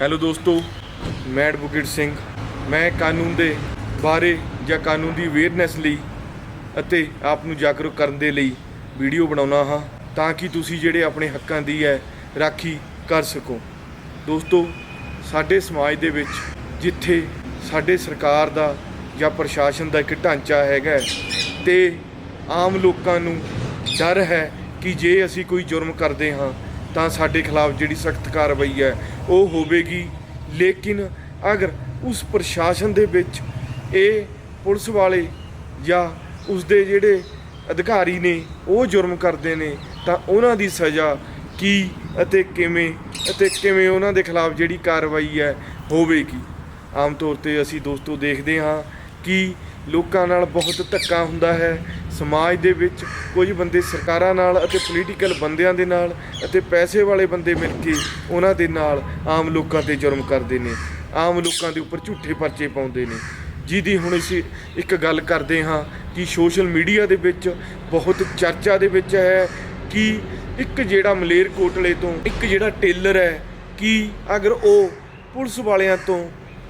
Hello ਦੋਸਤੋ, ਮੈਂ advocate Singh. ਮੈਂ ਕਾਨੂੰਨ ਦੇ ਬਾਰੇ ਜਾਂ ਕਾਨੂੰਨ ਦੀ ਅਵੇਅਰਨੈਸ ਲਈ ਅਤੇ ਆਪ ਨੂੰ ਜਾਗਰੂਕ ਕਰਨ ਦੇ ਲਈ ਵੀਡੀਓ ਬਣਾਉਣਾ ਹਾਂ ਤਾਂ ਕਿ ਤੁਸੀਂ ਜਿਹੜੇ ਆਪਣੇ ਹੱਕਾਂ ਦੀ ਹੈ, ਰਾਖੀ ਕਰ ਸਕੋ। ਦੋਸਤੋ, ਸਾਡੇ ਸਮਾਜ ਦੇ ਵਿੱਚ ਜਿੱਥੇ ਸਾਡੇ ਸਰਕਾਰ ਦਾ ਜਾਂ ਪ੍ਰਸ਼ਾਸਨ ਦਾ ਇੱਕ ਢਾਂਚਾ ਹੈਗਾ ਹੈ, ਤੇ ਆਮ ਲੋਕਾਂ ਨੂੰ ਡਰ ਹੈ ਕਿ ਜੇ ਅਸੀਂ ਕੋਈ ਜੁਰਮ ਕਰਦੇ ਹਾਂ, ਤਾਂ ਸਾਡੇ ਖਿਲਾਫ ਜਿਹੜੀ ਸਖਤ ਕਾਰਵਾਈ ਹੈ ਉਹ ਹੋਵੇਗੀ। ਲੇਕਿਨ ਅਗਰ ਉਸ ਪ੍ਰਸ਼ਾਸਨ ਦੇ ਵਿੱਚ ਇਹ ਪੁਲਿਸ ਵਾਲੇ ਜਾਂ ਉਸ ਦੇ ਜਿਹੜੇ ਅਧਿਕਾਰੀ ਨੇ, ਉਹ ਜੁਰਮ ਕਰਦੇ ਨੇ, ਤਾਂ ਉਹਨਾਂ ਦੀ ਸਜ਼ਾ ਕੀ ਅਤੇ ਕਿਵੇਂ ਅਤੇ ਕਿਵੇਂ ਉਹਨਾਂ ਦੇ ਖਿਲਾਫ ਜਿਹੜੀ ਕਾਰਵਾਈ ਹੈ, ਹੋਵੇਗੀ। ਆਮ ਤੌਰ ਤੇ ਅਸੀਂ ਦੋਸਤੋ ਦੇਖਦੇ ਹਾਂ ਕਿ ਲੋਕਾਂ ਨਾਲ ਬਹੁਤ ਧੱਕਾ ਹੁੰਦਾ ਹੈ। ਸਮਾਜ ਦੇ ਵਿੱਚ ਕੁਝ ਬੰਦੇ ਸਰਕਾਰਾਂ ਨਾਲ ਅਤੇ ਪੋਲੀਟੀਕਲ ਬੰਦਿਆਂ ਦੇ ਨਾਲ ਅਤੇ ਪੈਸੇ ਵਾਲੇ ਬੰਦੇ ਮਿਲ ਕੇ ਉਹਨਾਂ ਦੇ ਨਾਲ ਆਮ ਲੋਕਾਂ ਤੇ ਜੁਰਮ ਕਰਦੇ ਨੇ, ਆਮ ਲੋਕਾਂ ਦੇ ਉੱਪਰ ਝੂਠੇ ਪਰਚੇ ਪਾਉਂਦੇ ਨੇ। ਜਿਹਦੀ ਹੁਣ ਅਸੀਂ ਇੱਕ ਗੱਲ ਕਰਦੇ ਹਾਂ ਕਿ ਸੋਸ਼ਲ ਮੀਡੀਆ ਦੇ ਵਿੱਚ ਬਹੁਤ ਚਰਚਾ ਦੇ ਵਿੱਚ ਹੈ ਕਿ ਇੱਕ ਜਿਹੜਾ ਮਲੇਰ ਕੋਟਲੇ ਤੋਂ ਇੱਕ ਜਿਹੜਾ ਟੇਲਰ ਹੈ ਕਿ ਅਗਰ ਉਹ ਪੁਲਿਸ ਵਾਲਿਆਂ ਤੋਂ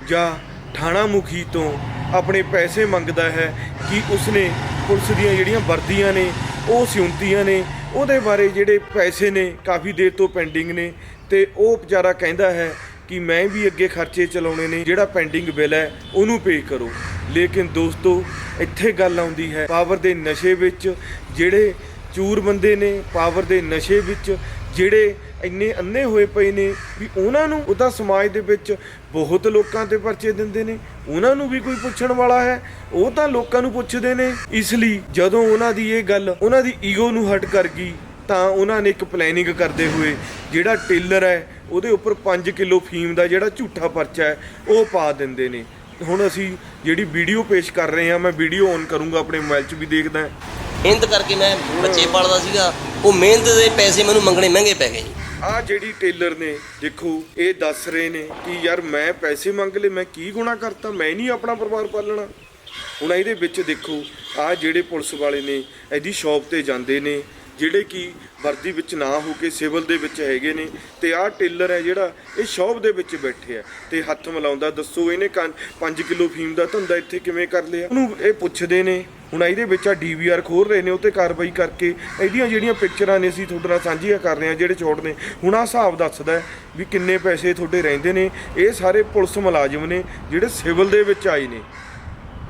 ਜਾਂ ਥਾਣਾ ਮੁਖੀ ਤੋਂ ਆਪਣੇ ਪੈਸੇ ਮੰਗਦਾ ਹੈ ਕਿ ਉਸਨੇ ਪੁਲਿਸ ਦੀਆਂ ਜਿਹੜੀਆਂ ਵਰਦੀਆਂ ਨੇ, ਉਹ ਸਿਉਂਤੀਆਂ ਨੇ, ਉਹਦੇ ਬਾਰੇ ਜਿਹੜੇ ਪੈਸੇ ਨੇ, ਕਾਫੀ ਦੇਰ ਤੋਂ ਪੈਂਡਿੰਗ ਨੇ, ਤੇ ਉਹ ਵਿਚਾਰਾ ਕਹਿੰਦਾ ਹੈ ਕਿ ਮੈਂ ਵੀ ਅੱਗੇ ਖਰਚੇ ਚਲਾਉਣੇ ਨੇ, ਜਿਹੜਾ ਪੈਂਡਿੰਗ ਬਿੱਲ ਹੈ, ਉਹਨੂੰ ਪੇ ਕਰੋ। ਲੇਕਿਨ ਦੋਸਤੋ, ਇੱਥੇ ਗੱਲ ਆਉਂਦੀ ਹੈ ਪਾਵਰ ਦੇ ਨਸ਼ੇ ਵਿੱਚ, ਜਿਹੜੇ ਚੂਰ ਬੰਦੇ ਨੇ ਪਾਵਰ ਦੇ ਨਸ਼ੇ ਵਿੱਚ, ਜਿਹੜੇ ਇੰਨੇ ਅੰਨੇ ਹੋਏ ਪਏ ਨੇ ਵੀ ਉਹਨਾਂ ਨੂੰ ਉਹਦਾ ਸਮਾਜ ਦੇ ਵਿੱਚ ਬਹੁਤ ਲੋਕਾਂ ਤੇ ਪਰਚੇ ਦਿੰਦੇ ਨੇ, ਉਹਨਾਂ ਨੂੰ ਵੀ ਕੋਈ ਪੁੱਛਣ ਵਾਲਾ ਹੈ, ਉਹ ਤਾਂ ਲੋਕਾਂ ਨੂੰ ਪੁੱਛਦੇ ਨੇ। ਇਸ ਲਈ ਜਦੋਂ ਉਹਨਾਂ ਦੀ ਇਹ ਗੱਲ, ਉਹਨਾਂ ਦੀ ਈਗੋ ਨੂੰ ਹਟ ਕਰ ਗਈ, ਤਾਂ ਉਹਨਾਂ ਨੇ ਇੱਕ ਪਲੈਨਿੰਗ ਕਰਦੇ ਹੋਏ ਜਿਹੜਾ ਟੇਲਰ ਹੈ, ਉਹਦੇ ਉੱਪਰ 5 ਕਿਲੋ ਫੀਮ ਦਾ ਜਿਹੜਾ ਝੂਠਾ ਪਰਚਾ ਹੈ, ਉਹ ਪਾ ਦਿੰਦੇ ਨੇ। ਹੁਣ ਅਸੀਂ ਜਿਹੜੀ ਵੀਡੀਓ ਪੇਸ਼ ਕਰ ਰਹੇ ਹਾਂ, ਮੈਂ ਵੀਡੀਓ ਔਨ ਕਰੂੰਗਾ, ਆਪਣੇ ਮੋਬਾਈਲ 'ਚ ਵੀ ਦੇਖਦਾ। ਮਿਹਨਤ ਕਰਕੇ ਮੈਂ ਬੱਚੇ ਪਾਲਦਾ ਸੀਗਾ, ਉਹ ਮਿਹਨਤ ਦੇ ਪੈਸੇ ਮੈਨੂੰ ਮੰਗਣੇ ਮਹਿੰਗੇ ਪੈ ਗਏ ਜੀ। ਆ ਜਿਹੜੀ ਟੇਲਰ ਨੇ, ਦੇਖੋ, ਇਹ ਦੱਸ ਰਹੇ ਨੇ ਕਿ ਯਾਰ ਮੈਂ ਪੈਸੇ ਮੰਗ ਲਏ, ਮੈਂ ਕੀ ਗੁਨਾਹ ਕਰਤਾ? ਮੈਂ ਨਹੀਂ ਆਪਣਾ ਪਰਿਵਾਰ ਪਾਲਣਾ। ਹੁਣ ਇਹਦੇ ਵਿੱਚ ਦੇਖੋ, ਆ ਜਿਹੜੇ ਪੁਲਿਸ ਵਾਲੇ ਨੇ, ਇਹਦੀ ਸ਼ਾਪ ਤੇ ਜਾਂਦੇ ਨੇ ਜਿਹੜੇ ਕਿ ਵਰਦੀ ਵਿੱਚ ਨਾ ਹੋ ਕੇ ਸਿਵਲ ਦੇ ਵਿੱਚ ਹੈਗੇ ਨੇ ਤੇ ਆਹ ਟੇਲਰ ਹੈ ਜਿਹੜਾ ਇਹ ਸ਼ਾਪ ਦੇ ਵਿੱਚ ਬੈਠੇ ਆ ਤੇ ਹੱਥ ਮਿਲਾਉਂਦਾ, ਦੱਸੋ ਇਹਨੇ 5 ਕਿਲੋ ਫੀਮ ਦਾ ਧੰਦਾ ਇੱਥੇ ਕਿਵੇਂ ਕਰ ਲਿਆ? ਉਹਨੂੰ ਇਹ ਪੁੱਛਦੇ ਨੇ, ਹੁਣ ਇਹਦੇ ਵਿੱਚ ਆ ਡੀਵੀਆਰ ਖੋਲ ਰਹੇ ਨੇ, ਉੱਤੇ ਕਾਰਵਾਈ ਕਰਕੇ ਇਹਦੀਆਂ ਜਿਹੜੀਆਂ ਪਿਕਚਰਾਂ ਨੇ ਅਸੀਂ ਤੁਹਾਡੇ ਨਾਲ ਸਾਂਝੀਆਂ ਕਰ ਰਹੇ ਹਾਂ, ਜਿਹੜੇ ਛੋਟ ਨੇ, ਹੁਣ ਆ ਹਿਸਾਬ ਦੱਸਦਾ ਵੀ ਕਿੰਨੇ ਪੈਸੇ ਤੁਹਾਡੇ ਰਹਿੰਦੇ ਨੇ, ਇਹ ਸਾਰੇ ਪੁਲਿਸ ਮੁਲਾਜ਼ਮ ਨੇ ਜਿਹੜੇ ਸਿਵਲ ਦੇ ਵਿੱਚ ਆਏ ਨੇ।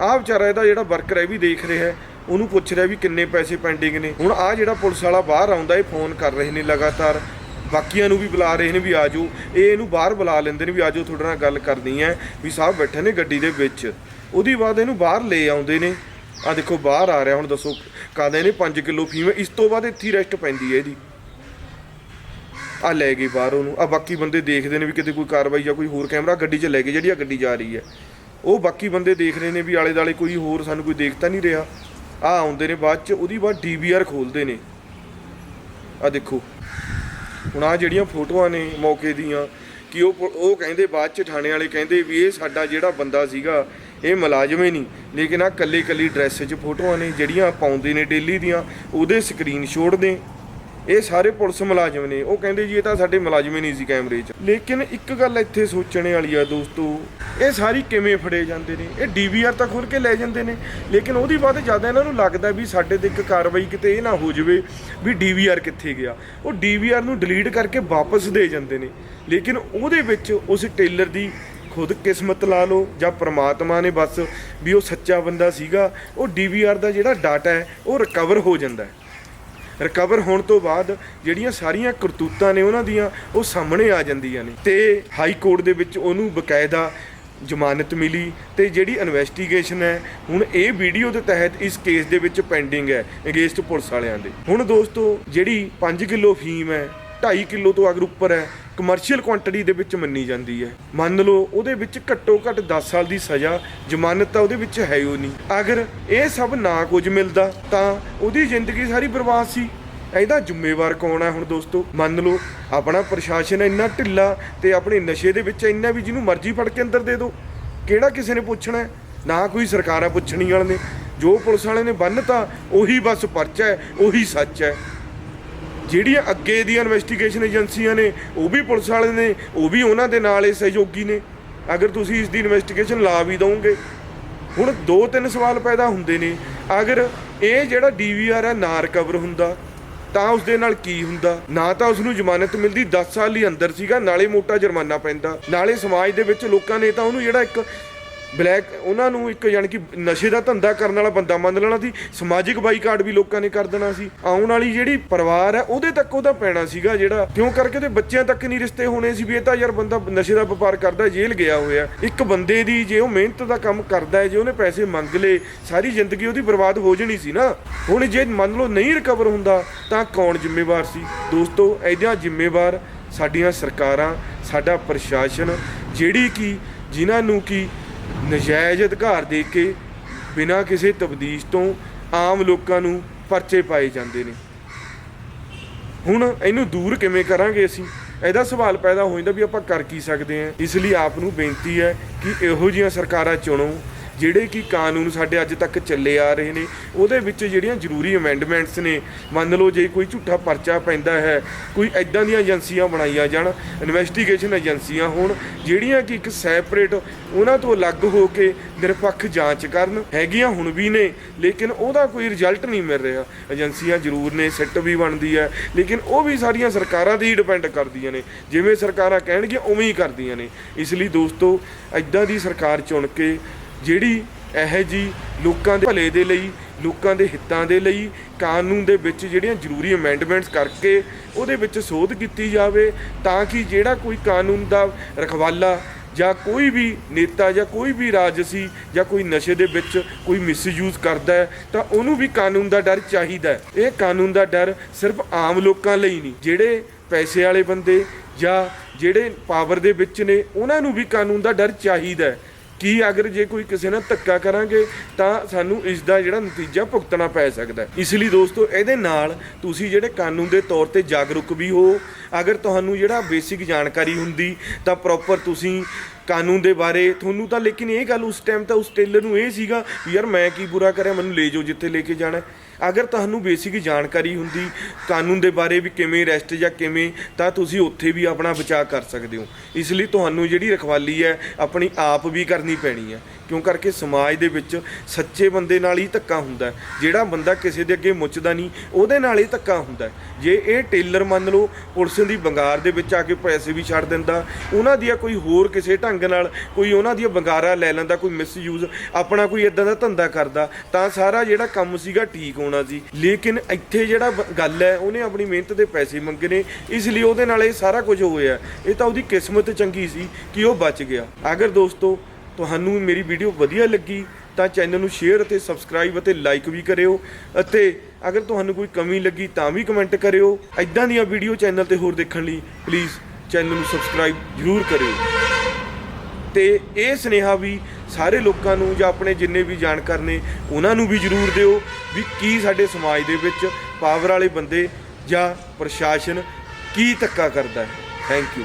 ਆਹ ਵਿਚਾਰਾ ਇਹਦਾ ਜਿਹੜਾ ਵਰਕਰ ਹੈ ਵੀ ਦੇਖ ਰਿਹਾ ਹੈ। ਉਹਨੂੰ ਪੁੱਛ ਰਿਹਾ ਵੀ ਕਿੰਨੇ ਪੈਸੇ ਪੈਂਡਿੰਗ ਨੇ। ਹੁਣ ਆਹ ਜਿਹੜਾ ਪੁਲਿਸ ਵਾਲਾ ਬਾਹਰ ਆਉਂਦਾ, ਇਹ ਫੋਨ ਕਰ ਰਹੇ ਨੇ ਲਗਾਤਾਰ। ਬਾਕੀਆਂ ਨੂੰ ਵੀ ਬੁਲਾ ਰਹੇ ਨੇ ਵੀ ਆਜੋ। ਇਹ ਇਹਨੂੰ ਬਾਹਰ ਬੁਲਾ ਲੈਂਦੇ ਨੇ ਵੀ ਆਜੋ, ਤੁਹਾਡੇ ਨਾਲ ਗੱਲ ਕਰਨੀ ਹੈ ਵੀ ਸਾਹਿਬ ਬੈਠੇ ਨੇ ਗੱਡੀ ਦੇ ਵਿੱਚ। ਉਹਦੀ ਬਾਅਦ ਇਹਨੂੰ ਬਾਹਰ ਲੈ ਆਉਂਦੇ ਨੇ। ਆ ਦੇਖੋ, ਬਾਹਰ ਆ ਰਿਹਾ, ਹੁਣ ਦੱਸੋ ਕਾਦੇ ਨੇ 5 ਕਿਲੋ ਫੀਮ। ਇਸ ਤੋਂ ਬਾਅਦ ਇੱਥੇ ਰੈਸਟ ਪੈਂਦੀ ਹੈ ਇਹਦੀ। ਆ ਲੈ ਗਏ ਬਾਹਰ ਉਹਨੂੰ। ਆ ਬਾਕੀ ਬੰਦੇ ਦੇਖਦੇ ਨੇ ਵੀ ਕਿਤੇ ਕੋਈ ਕਾਰਵਾਈ ਜਾਂ ਕੋਈ ਹੋਰ ਕੈਮਰਾ ਗੱਡੀ 'ਚ ਲੈ ਕੇ ਜਿਹੜੀ ਆ ਗੱਡੀ ਜਾ ਰਹੀ ਹੈ। ਉਹ ਬਾਕੀ ਬੰਦੇ ਦੇਖ ਰਹੇ ਨੇ ਵੀ ਆਲੇ ਦਾਲੇ ਕੋਈ ਹੋਰ ਸਾਨੂੰ ਕੋਈ ਦੇਖਤਾ ਨਹੀਂ ਰਿਹਾ। ਆ ਆਉਂਦੇ ਨੇ ਬਾਅਦ 'ਚ, ਉਹਦੀ ਬਾਅਦ ਡੀਵੀਆਰ ਖੋਲਦੇ ਨੇ। ਆ ਦੇਖੋ। ਹੁਣ ਆ ਜਿਹੜੀਆਂ ਫੋਟੋਆਂ ਨੇ ਮੌਕੇ ਦੀਆਂ, ਕਿ ਉਹ ਉਹ ਕਹਿੰਦੇ ਬਾਅਦ 'ਚ, ਥਾਣੇ ਵਾਲੇ ਕਹਿੰਦੇ ਵੀ ਇਹ ਸਾਡਾ ਜਿਹੜਾ ਬੰਦਾ ਸੀਗਾ, ਇਹ ਮੁਲਾਜ਼ਮ ਹੀ ਨਹੀਂ। ਲੇਕਿਨ ਆ ਕੱਲੀ ਕੱਲੀ ਡਰੈਸ 'ਚ ਫੋਟੋਆਂ ਨੇ, ਜਿਹੜੀਆਂ ਪਾਉਂਦੇ ਨੇ ਡੇਲੀ ਦੀਆਂ, ਉਹਦੇ ਸਕਰੀਨਸ਼ਾਟ ਨੇ। ਇਹ ਸਾਰੇ ਪੁਲਿਸ ਮੁਲਾਜ਼ਮ ਨੇ। ਉਹ ਕਹਿੰਦੇ ਜੀ, ਇਹ ਤਾਂ ਸਾਡੇ ਮੁਲਾਜ਼ਮ ਹੀ ਨਹੀਂ ਸੀ ਕੈਮਰੇ 'ਚ। ਲੇਕਿਨ ਇੱਕ ਗੱਲ ਇੱਥੇ ਸੋਚਣੇ ਵਾਲੀ ਆ ਦੋਸਤੋ, ਇਹ ਸਾਰੀ ਕਿਵੇਂ ਫੜੇ ਜਾਂਦੇ ਨੇ? ਇਹ ਡੀਵੀਆਰ ਤਾਂ ਖੋਲ ਕੇ ਲੈ ਜਾਂਦੇ ਨੇ। ਲੇਕਿਨ ਉਹਦੀ ਬਾਅਦ ਜ਼ਿਆਦਾ ਇਹਨਾਂ ਨੂੰ ਲੱਗਦਾ ਵੀ ਸਾਡੇ ਤੇ ਇੱਕ ਕਾਰਵਾਈ ਕਿਤੇ ਇਹ ਨਾ ਹੋ ਜਾਵੇ ਵੀ ਡੀਵੀਆਰ ਕਿੱਥੇ ਗਿਆ। ਉਹ ਡੀਵੀਆਰ ਨੂੰ ਡਿਲੀਟ ਕਰਕੇ ਵਾਪਸ ਦੇ ਜਾਂਦੇ ਨੇ। ਲੇਕਿਨ ਉਹਦੇ ਵਿੱਚ ਉਸ ਟੇਲਰ ਦੀ ਖੁਦ ਕਿਸਮਤ ਲਾ ਲਓ ਜਾਂ ਪ੍ਰਮਾਤਮਾ ਨੇ ਬਸ ਵੀ ਉਹ ਸੱਚਾ ਬੰਦਾ ਸੀਗਾ, ਉਹ ਡੀਵੀਆਰ ਦਾ ਜਿਹੜਾ ਡਾਟਾ ਹੈ, ਉਹ ਰਿਕਵਰ ਹੋ ਜਾਂਦਾ ਹੈ। ਰਿਕਵਰ ਹੋਣ ਤੋਂ ਬਾਅਦ ਜਿਹੜੀਆਂ ਸਾਰੀਆਂ ਕਰਤੂਤਾਂ ਨੇ ਉਹਨਾਂ ਦੀਆਂ, ਉਹ ਸਾਹਮਣੇ ਆ ਜਾਂਦੀਆਂ ਨੇ। ਤੇ ਹਾਈ ਕੋਰਟ ਦੇ ਵਿੱਚ ਉਹਨੂੰ ਬਕਾਇਦਾ ਜ਼ਮਾਨਤ ਮਿਲੀ ਤੇ ਜਿਹੜੀ ਇਨਵੈਸਟੀਗੇਸ਼ਨ ਹੈ, ਹੁਣ ਇਹ ਵੀਡੀਓ ਦੇ ਤਹਿਤ ਇਸ ਕੇਸ ਦੇ ਵਿੱਚ ਪੈਂਡਿੰਗ ਹੈ ਅਗੇਂਸਟ ਪੁਲਿਸ ਵਾਲਿਆਂ ਦੇ। ਹੁਣ ਦੋਸਤੋ, ਜਿਹੜੀ 5 ਕਿਲੋ ਫੀਮ ਹੈ 2.5 ਕਿਲੋ ਤੋਂ ਅਗਰ ਉੱਪਰ ਹੈ ਕਮਰਸ਼ੀਅਲ ਕੁਆਂਟੀਟੀ ਦੇ ਵਿੱਚ ਮੰਨੀ ਜਾਂਦੀ ਹੈ। ਮੰਨ ਲਓ, ਉਹਦੇ ਵਿੱਚ ਘੱਟੋ ਘੱਟ 10 ਸਾਲ ਦੀ ਸਜ਼ਾ, ਜ਼ਮਾਨਤ ਤਾਂ ਉਹਦੇ ਵਿੱਚ ਹੈ ਹੀ ਉਹ ਨਹੀਂ। ਅਗਰ ਇਹ ਸਭ ਨਾ ਕੁਝ ਮਿਲਦਾ, ਤਾਂ ਉਹਦੀ ਜ਼ਿੰਦਗੀ ਸਾਰੀ ਬਰਬਾਦ ਸੀ। ਇਹਦਾ ਜ਼ਿੰਮੇਵਾਰ ਕੌਣ ਹੈ ਹੁਣ ਦੋਸਤੋ? ਮੰਨ ਲਓ, ਆਪਣਾ ਪ੍ਰਸ਼ਾਸਨ ਇੰਨਾ ਢਿੱਲਾ ਤੇ ਆਪਣੇ ਨਸ਼ੇ ਦੇ ਵਿੱਚ ਇੰਨਾ ਵੀ ਜਿਹਨੂੰ ਮਰਜ਼ੀ ਫੜ ਕੇ ਅੰਦਰ ਦੇ ਦਿਓ। ਕਿਹੜਾ ਕਿਸੇ ਨੇ ਪੁੱਛਣਾ ਨਾ ਕੋਈ ਸਰਕਾਰਾਂ ਪੁੱਛਣੀ ਵਾਲੇ ਨੇ। ਜੋ ਪੁਲਿਸ ਵਾਲੇ ਨੇ ਬੰਨਤਾ, ਉਹੀ ਬਸ ਪਰਚਾ ਹੈ, ਉਹੀ ਸੱਚ ਹੈ। ਜਿਹੜੀਆਂ ਅੱਗੇ ਦੀਆਂ ਇਨਵੈਸਟੀਗੇਸ਼ਨ ਏਜੰਸੀਆਂ ਨੇ, ਉਹ ਵੀ ਪੁਲਿਸ ਵਾਲੇ ਨੇ, ਉਹ ਵੀ ਉਹਨਾਂ ਦੇ ਨਾਲ ਇਹ ਸਹਿਯੋਗੀ ਨੇ। ਅਗਰ ਤੁਸੀਂ ਇਸ ਦੀ ਇਨਵੈਸਟੀਗੇਸ਼ਨ ਲਾ ਵੀ ਦਵੋਗੇ, ਹੁਣ ਦੋ ਤਿੰਨ ਸਵਾਲ ਪੈਦਾ ਹੁੰਦੇ ਨੇ। ਅਗਰ ਇਹ ਜਿਹੜਾ ਡੀਵੀਆਰ ਹੈ, ਨਾ ਰਿਕਵਰ ਹੁੰਦਾ, ਤਾਂ ਉਸ ਦੇ ਨਾਲ ਕੀ ਹੁੰਦਾ? ਨਾ ਤਾਂ ਉਸ ਨੂੰ ਜ਼ਮਾਨਤ ਮਿਲਦੀ 10 ਸਾਲ ਲਈ ਅੰਦਰ ਸੀਗਾ, ਨਾਲੇ ਮੋਟਾ ਜੁਰਮਾਨਾ ਪੈਂਦਾ। ਨਾਲੇ ਸਮਾਜ ਦੇ ਵਿੱਚ ਲੋਕਾਂ ਨੇ ਤਾਂ ਉਹਨੂੰ ਜਿਹੜਾ ਇੱਕ ਬਲੈਕ, ਉਹਨਾਂ ਨੂੰ ਇੱਕ ਯਾਨੀ ਕਿ ਨਸ਼ੇ ਦਾ ਧੰਦਾ ਕਰਨ ਵਾਲਾ ਬੰਦਾ ਮੰਨ ਲੈਣਾ ਸੀ, ਸਮਾਜਿਕ ਬਾਈਕਾਟ ਵੀ ਲੋਕਾਂ ਨੇ ਕਰ ਦੇਣਾ ਸੀ। ਆਉਣ ਵਾਲੀ ਜਿਹੜੀ ਪਰਿਵਾਰ ਹੈ, ਉਹਦੇ ਤੱਕ ਉਹਦਾ ਪੈਣਾ ਸੀਗਾ ਜਿਹੜਾ, ਕਿਉਂ ਕਰਕੇ ਤੇ ਬੱਚਿਆਂ ਤੱਕ ਨਹੀਂ ਰਿਸ਼ਤੇ ਹੋਣੇ ਸੀ ਵੀ ਇਹ ਤਾਂ ਯਾਰ ਬੰਦਾ ਨਸ਼ੇ ਦਾ ਵਪਾਰ ਕਰਦਾ, ਜੇਲ੍ਹ ਗਿਆ ਹੋਇਆ। ਇੱਕ ਬੰਦੇ ਦੀ ਜੇ ਉਹ ਮਿਹਨਤ ਦਾ ਕੰਮ ਕਰਦਾ ਹੈ, ਜੇ ਉਹਨੇ ਪੈਸੇ ਮੰਗ ਲਏ, ਸਾਰੀ ਜ਼ਿੰਦਗੀ ਉਹਦੀ ਬਰਬਾਦ ਹੋ ਜਣੀ ਸੀ ਨਾ। ਹੁਣ ਜੇ ਮੰਨ ਲਓ ਨਹੀਂ ਰਿਕਵਰ ਹੁੰਦਾ, ਤਾਂ ਕੌਣ ਜ਼ਿੰਮੇਵਾਰ ਸੀ? ਦੋਸਤੋ ਇਹਦੀਆਂ ਜ਼ਿੰਮੇਵਾਰ ਸਾਡੀਆਂ ਸਰਕਾਰਾਂ, ਸਾਡਾ ਪ੍ਰਸ਼ਾਸਨ, ਜਿਹੜੀ ਕਿ ਜਿਨ੍ਹਾਂ ਨੂੰ ਕਿ ਨਜਾਇਜ਼ ਅਧਿਕਾਰ ਦੇ ਕੇ ਬਿਨਾਂ ਕਿਸੇ ਤਬਦੀਸ਼ ਤੋਂ ਆਮ ਲੋਕਾਂ ਨੂੰ ਪਰਚੇ ਪਾਏ ਜਾਂਦੇ ਨੇ। ਹੁਣ ਇਹਨੂੰ ਦੂਰ ਕਿਵੇਂ ਕਰਾਂਗੇ ਅਸੀਂ? ਇਹਦਾ ਸਵਾਲ ਪੈਦਾ ਹੋ ਜਾਂਦਾ ਵੀ ਆਪਾਂ ਕਰ ਕੀ ਸਕਦੇ ਹਾਂ। ਇਸ ਲਈ ਆਪ ਨੂੰ ਬੇਨਤੀ ਹੈ ਕਿ ਇਹੋ ਜਿਹੀਆਂ ਸਰਕਾਰਾਂ ਚੁਣੋ ਜਿਹੜੇ ਕਿ ਕਾਨੂੰਨ ਸਾਡੇ ਅੱਜ ਤੱਕ ਚੱਲੇ ਆ ਰਹੇ ਨੇ, ਉਹਦੇ ਵਿੱਚ ਜਿਹੜੀਆਂ ਜ਼ਰੂਰੀ ਅਮੈਂਡਮੈਂਟਸ ਨੇ, ਮੰਨ ਲਓ ਜੇ ਕੋਈ ਝੂਠਾ ਪਰਚਾ ਪੈਂਦਾ ਹੈ, ਕੋਈ ਐਦਾਂ ਦੀਆਂ ਏਜੰਸੀਆਂ ਬਣਾਈਆਂ ਜਾਣ ਇਨਵੈਸਟੀਗੇਸ਼ਨ ਏਜੰਸੀਆਂ ਹੋਣ, ਜਿਹੜੀਆਂ ਕਿ ਇੱਕ ਸੈਪਰੇਟ ਉਹਨਾਂ ਤੋਂ ਅਲੱਗ ਹੋ ਕੇ ਨਿਰਪੱਖ ਜਾਂਚ ਕਰਨ, ਹੈਗੀਆਂ ਹੁਣ ਵੀ ਨੇ, ਲੇਕਿਨ ਉਹਦਾ ਕੋਈ ਰਿਜ਼ਲਟ ਨਹੀਂ ਮਿਲ ਰਿਹਾ। ਏਜੰਸੀਆਂ ਜ਼ਰੂਰ ਨੇ, ਸਿੱਟ ਵੀ ਬਣਦੀ ਹੈ, ਲੇਕਿਨ ਉਹ ਵੀ ਸਾਰੀਆਂ ਸਰਕਾਰਾਂ ਤੇ ਹੀ ਡਿਪੈਂਡ ਕਰਦੀਆਂ ਨੇ, ਜਿਵੇਂ ਸਰਕਾਰਾਂ ਕਹਿਣਗੀਆਂ ਉਵੇਂ ਹੀ ਕਰਦੀਆਂ ਨੇ। ਇਸ ਲਈ ਦੋਸਤੋ ਐਦਾਂ ਦੀ ਸਰਕਾਰ ਚੁਣ ਕੇ ਜਿਹੜੀ ਇਹ ਜੀ ਲੋਕਾਂ ਦੇ ਭਲੇ ਦੇ ਲਈ, ਲੋਕਾਂ ਦੇ ਹਿੱਤਾਂ ਦੇ ਲਈ, ਕਾਨੂੰਨ ਦੇ ਵਿੱਚ ਜਿਹੜੀਆਂ ਜ਼ਰੂਰੀ ਅਮੈਂਡਮੈਂਟਸ ਕਰਕੇ ਉਹਦੇ ਵਿੱਚ ਸੋਧ ਕੀਤੀ ਜਾਵੇ ਤਾਂ ਕਿ ਜਿਹੜਾ ਕੋਈ ਕਾਨੂੰਨ ਦਾ ਰਖਵਾਲਾ ਜਾਂ ਕੋਈ ਵੀ ਨੇਤਾ ਜਾਂ ਕੋਈ ਵੀ ਰਾਜਸੀ ਜਾਂ ਕੋਈ ਨਸ਼ੇ ਦੇ ਵਿੱਚ ਕੋਈ ਮਿਸਯੂਜ਼ ਕਰਦਾ ਹੈ, ਤਾਂ ਉਹਨੂੰ ਵੀ ਕਾਨੂੰਨ ਦਾ ਡਰ ਚਾਹੀਦਾ ਹੈ। ਇਹ ਕਾਨੂੰਨ ਦਾ ਡਰ ਸਿਰਫ ਆਮ ਲੋਕਾਂ ਲਈ ਨਹੀਂ, ਜਿਹੜੇ ਪੈਸੇ ਵਾਲੇ ਬੰਦੇ ਜਾਂ ਜਿਹੜੇ ਪਾਵਰ ਦੇ ਵਿੱਚ ਨੇ, ਉਹਨਾਂ ਨੂੰ ਵੀ ਕਾਨੂੰਨ ਦਾ ਡਰ ਚਾਹੀਦਾ ਹੈ। ਕੀ ਅਗਰ ਜੇ ਕੋਈ ਕਿਸੇ ਨਾਲ ਧੱਕਾ ਕਰਾਂਗੇ, ਤਾਂ ਸਾਨੂੰ ਇਸ ਦਾ ਜਿਹੜਾ ਨਤੀਜਾ ਭੁਗਤਣਾ ਪੈ ਸਕਦਾ ਇਸ ਲਈ ਦੋਸਤੋ, ਇਹਦੇ ਨਾਲ ਤੁਸੀਂ ਜਿਹੜੇ ਕਾਨੂੰਨ ਦੇ ਤੌਰ ਤੇ ਜਾਗਰੂਕ ਵੀ ਹੋ, ਅਗਰ ਤੁਹਾਨੂੰ ਜਿਹੜਾ ਬੇਸਿਕ ਜਾਣਕਾਰੀ ਹੁੰਦੀ, ਤਾਂ ਪ੍ਰੋਪਰ ਤੁਸੀਂ ਕਾਨੂੰਨ ਦੇ ਬਾਰੇ ਤੁਹਾਨੂੰ ਤਾਂ ਲੇਕਿਨ ਇਹ ਗੱਲ ਉਸ ਟਾਈਮ ਤਾਂ ਉਸ ਟੇਲਰ ਨੂੰ ਇਹ ਸੀਗਾ ਵੀ ਯਾਰ ਮੈਂ ਕੀ ਬੁਰਾ ਕਰਿਆ, ਮੈਨੂੰ ਲੈ ਜਾਓ ਜਿੱਥੇ ਲੈ ਕੇ ਜਾਣਾ ਅਗਰ ਤੁਹਾਨੂੰ ਬੇਸਿਕ ਜਾਣਕਾਰੀ ਹੁੰਦੀ ਕਾਨੂੰਨ ਦੇ ਬਾਰੇ ਵੀ ਕਿਵੇਂ ਅਰੈਸਟ ਜਾਂ ਕਿਵੇਂ, ਤਾਂ ਤੁਸੀਂ ਉੱਥੇ ਵੀ ਆਪਣਾ ਬਚਾਅ ਕਰ ਸਕਦੇ ਹੋ। ਇਸ ਲਈ ਤੁਹਾਨੂੰ ਜਿਹੜੀ ਰਖਵਾਲੀ ਹੈ, ਆਪਣੀ ਆਪ ਵੀ ਕਰਨੀ ਪੈਣੀ ਹੈ। ਕਿਉਂ ਕਰਕੇ ਸਮਾਜ ਦੇ ਵਿੱਚ ਸੱਚੇ ਬੰਦੇ ਨਾਲ ਹੀ ਧੱਕਾ ਹੁੰਦਾ ਜਿਹੜਾ ਬੰਦਾ ਕਿਸੇ ਦੇ ਅੱਗੇ ਮੁੱਚਦਾ ਨਹੀਂ, ਉਹਦੇ ਨਾਲ ਹੀ ਧੱਕਾ ਹੁੰਦਾ ਜੇ ਇਹ ਟੇਲਰ ਮੰਨ ਲਓ, ਪੁਲਿਸ ਦੀ ਬੰਗਾਰ ਦੇ ਵਿੱਚ ਆ ਕੇ ਪੈਸੇ ਵੀ ਛੱਡ ਦਿੰਦਾ, ਉਹਨਾਂ ਦੀਆਂ ਕੋਈ ਹੋਰ ਕਿਸੇ ਢੰਗ ਨਾਲ ਕੋਈ ਉਹਨਾਂ ਦੀਆਂ ਬੰਗਾਰਾ ਲੈ ਲੈਂਦਾ, ਕੋਈ ਮਿਸਯੂਜ਼ ਆਪਣਾ ਕੋਈ ਇਦਾਂ ਦਾ ਧੰਦਾ ਕਰਦਾ, ਤਾਂ ਸਾਰਾ ਜਿਹੜਾ ਕੰਮ ਸੀਗਾ ਠੀਕ ਹੋਣਾ ਸੀ ਲੇਕਿਨ ਇੱਥੇ ਜਿਹੜਾ ਗੱਲ ਹੈ, ਉਹਨੇ ਆਪਣੀ ਮਿਹਨਤ ਦੇ ਪੈਸੇ ਮੰਗੇ ਨੇ, ਇਸ ਲਈ ਉਹਦੇ ਨਾਲ ਇਹ ਸਾਰਾ ਕੁਝ ਹੋਇਆ। ਇਹ ਤਾਂ ਉਹਦੀ ਕਿਸਮਤ ਚੰਗੀ ਸੀ ਕਿ ਉਹ ਬਚ ਗਿਆ। ਅਗਰ ਦੋਸਤੋ, ਤੁਹਾਨੂੰ ਮੇਰੀ ਵੀਡੀਓ ਵਧੀਆ ਲੱਗੀ, ਤਾਂ ਚੈਨਲ ਨੂੰ ਸ਼ੇਅਰ ਅਤੇ ਸਬਸਕ੍ਰਾਈਬ ਅਤੇ ਲਾਈਕ ਵੀ ਕਰਿਓ। ਅਤੇ ਅਗਰ ਤੁਹਾਨੂੰ ਕੋਈ ਕਮੀ ਲੱਗੀ, ਤਾਂ ਵੀ ਕਮੈਂਟ ਕਰਿਓ। ਐਦਾਂ ਦੀਆਂ ਵੀਡੀਓ ਚੈਨਲ ਤੇ ਹੋਰ ਦੇਖਣ ਲਈ ਪਲੀਜ਼ ਚੈਨਲ ਨੂੰ ਸਬਸਕ੍ਰਾਈਬ ਜ਼ਰੂਰ ਕਰਿਓ। ਤੇ ਇਹ ਸੁਨੇਹਾ ਵੀ ਸਾਰੇ ਲੋਕਾਂ ਨੂੰ ਜਾਂ ਆਪਣੇ ਜਿੰਨੇ ਵੀ ਜਾਣਕਾਰ ਨੇ, ਉਹਨਾਂ ਨੂੰ ਵੀ ਜ਼ਰੂਰ ਦਿਓ ਵੀ ਕੀ ਸਾਡੇ ਸਮਾਜ ਦੇ ਵਿੱਚ ਪਾਵਰ ਵਾਲੇ ਬੰਦੇ ਜਾਂ ਪ੍ਰਸ਼ਾਸਨ ਕੀ ਧੱਕਾ ਕਰਦਾ ਹੈ। Thank you